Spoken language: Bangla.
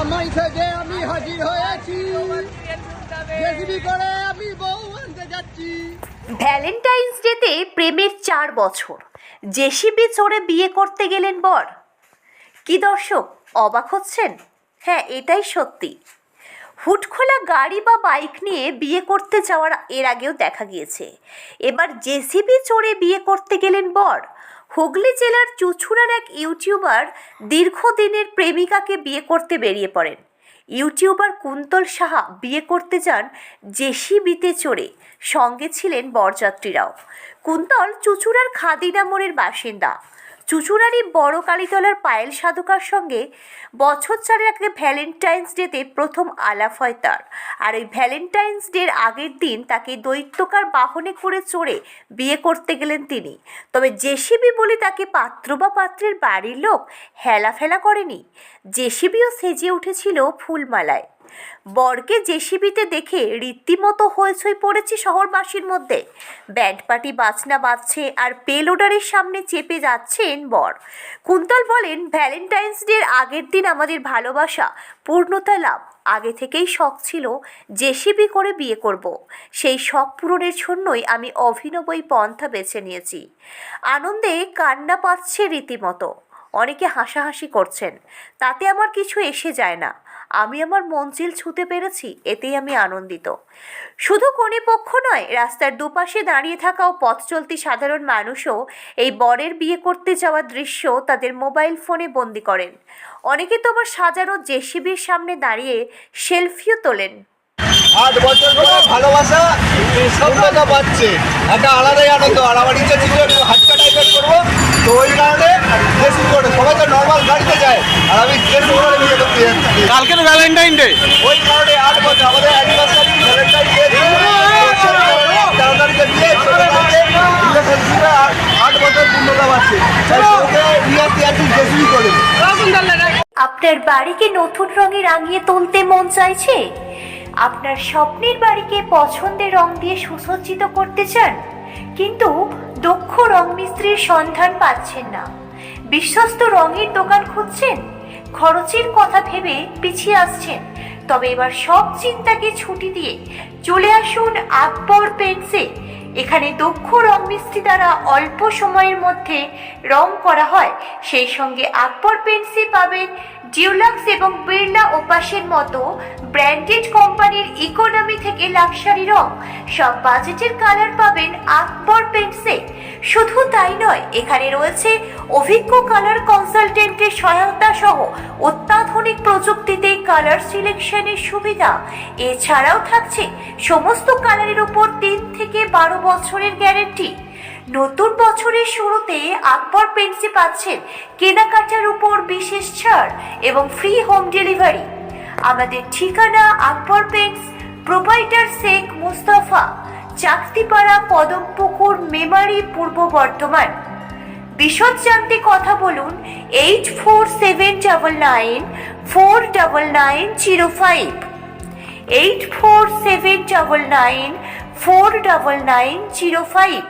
জামাই থেকে আমি হাজির হয়েছি। ভ্যালেন্টাইন্স ডেতে প্রেমের চার বছর। জেসিবি চড়ে বিয়ে করতে গেলেন বর। কি দর্শক, অবাক হচ্ছেন? হ্যাঁ এটাই সত্যি। হুটখোলা গাড়ি বা বাইক নিয়ে বিয়ে করতে যাওয়ার এর আগেও দেখা গিয়েছে। এবার জেসিবি চড়ে বিয়ে করতে গেলেন বর। হুগলি জেলার চুচুড়ার এক ইউটিউবার দীর্ঘদিনের প্রেমিকাকে বিয়ে করতে বেরিয়ে পড়েন। ইউটিউবার কুন্তল সাহা বিয়ে করতে যান জেসিবিতে চড়ে, সঙ্গে ছিলেন বরযাত্রীরাও। কুন্তল চুচুড়ার খাদিনা মোড়ের বাসিন্দা। চুচুড়ারই বড় কালীতলার পায়েল সাধুকার সঙ্গে বছর চারের আগে ভ্যালেন্টাইন্স ডেতে প্রথম আলাপ হয় তার। আর ওই ভ্যালেন্টাইন্স ডের আগের দিন তাকে দৈত্যকার বাহনে করে চড়ে বিয়ে করতে গেলেন তিনি। তবে জেসিবি বলে তাকে পাত্র বা পাত্রের বাড়ির লোক হেলাফেলা করেনি। জেসিবিও সেজে উঠেছিল ফুলমালায়। বরকে জেসিবিতে দেখে রীতিমতো হইচই পড়েছে শহরবাসীর মধ্যে। ব্যান্ড পার্টি বাজনা বাজছে আর পেলোডারের সামনে চেপে যাচ্ছেন বর। কুন্তল বলেন, ভ্যালেন্টাইন্স ডের আগের দিন আমাদের ভালোবাসা, পূর্ণতা লাভ। আগে থেকেই শখ ছিল জেসিবি করে বিয়ে করব। সেই শখ পূরণের জন্যই আমি অভিনবই পন্থা বেছে নিয়েছি। আনন্দে কান্না পাচ্ছে রীতিমতো। অনেকে হাসাহাসি করছেন। তাতে আমার কিছু এসে যায় না। আমি আমার মঞ্জিল ছুঁতে পেরেছি, এতেই আমি আনন্দিত। শুধু কোনে পক্ষ নয়, রাস্তার দুপাশে দাঁড়িয়ে থাকা ও পথ চলতি সাধারণ মানুষও এই বরের বিয়ে করতে যাওয়ার দৃশ্য তাদের মোবাইল ফোনে বন্দি করেন। অনেকে তো আবার সাজানো জেসিবির সামনে দাঁড়িয়ে সেলফিও তোলেন। ভালোবাসা আলাদাই আনন্দ, আর আমার ইচ্ছা ছিল হাটকা টাইপের করব, তো ওই কারণে সবাই তো গাড়িতে যায়। আর আমি জেসি করে বিয়ে করতে যাচ্ছি। কালকে তো ভ্যালেন্টাইন ডে ওই কারণে আট বছর আমাদের অ্যানিভার্সারি ভ্যালেন্টাইন ডে তেরো তারিখে বিয়ে চোদ্দ তারিখে রিলেশনশিপে আট বছর পূর্ণতা পাচ্ছে। তাই ওকে বিয়ে আছি জেসি করে আপনার বাড়িকে নতুন রঙে রাঙিয়ে তুলতে মন চাইছে? আপনার স্বপ্নের বাড়িকে পছন্দের রং দিয়ে সুসজ্জিত করতে চান কিন্তু দক্ষ রং মিস্ত্রির সন্ধান পাচ্ছেন না। বিশ্বস্ত রঙের দোকান খুঁজছেন? খরচের কথা ভেবে পিছিয়ে আসছেন। তবে এবার সব চিন্তাকে ছুটি দিয়ে চলে আসুন আকবর পেন্টসে। এখানে দক্ষ রং মিস্ত্রি দ্বারা অল্প সময়ের মধ্যে রং করা হয়। সেই সঙ্গে আকবর পেন্সি পাবেন, ডিউলাক্স এবং বিড়লা ওপাসের মতো ব্র্যান্ডেড কোম্পানির ইকোনমি থেকে লাক্সারি রং। সব বাজেটের কালার পাবেন আকবর পেন্টসে শুধু তাই নয়, এখানে রয়েছে অভিজ্ঞ কালার কনসালটেন্টের সহায়তা সহ অত্যাধুনিক প্রযুক্তিতে কালার সিলেকশনের সুবিধা। এছাড়াও থাকছে সমস্ত কালারের উপর তিন থেকে বারো বছরের গ্যারেন্টি নতুন বছরের শুরুতে আকবর পেন্সি পাচ্ছেন কেনাকাটার উপর বিশেষ ছাড় এবং ফ্রি হোম ডেলিভারি আমাদের ঠিকানা আকবর পেন্টস প্রোভাইডার শেখ মুস্তাফা, চাকতিপাড়া পদমপুকুর, মেমারি, পূর্ব বর্ধমান। বিশদ জানতে কথা বলুন eight four seven double nine four double nine zero five eight four seven double nine four double nine zero five